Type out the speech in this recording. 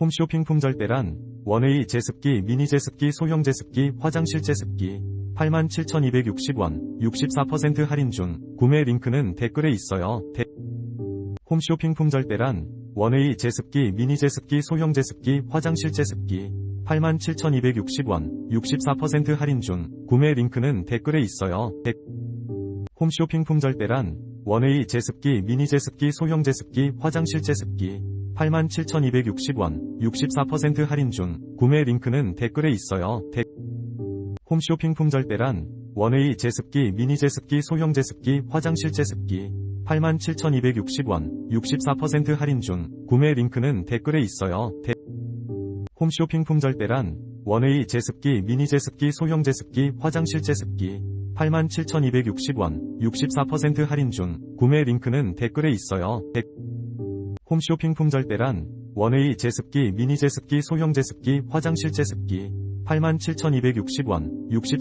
홈쇼핑 품절대란 원의 제습기, 미니 제습기, 소형 제습기, 화장실 제습기 87,260원 64% 할인 중 구매 링크는 댓글에 있어요. 대- 홈쇼핑 품절대란 원의 제습기, 미니 제습기, 소형 제습기, 화장실 제습기 87,260원 64% 할인 중 구매 링크는 댓글에 있어요. 대- 홈쇼핑 품절대란 원의 제습기, 미니 제습기, 소형 제습기, 화장실 제습기 87,260원 64% 할인 중 구매 링크는 댓글에 있어요. 대- 홈쇼핑 품절대란 원의 제습기, 미니 제습기, 소형 제습기, 화장실 제습기 87,260원 64% 할인 중 구매 링크는 댓글에 있어요. 대- 홈쇼핑 품절대란 원의 제습기, 미니 제습기, 소형 제습기, 화장실 제습기 87,260원 64% 할인 중 구매 링크는 댓글에 있어요. 대- 홈쇼핑 품절대란 원의 제습기, 미니 제습기, 소형 제습기, 화장실 제습기 87,260원 64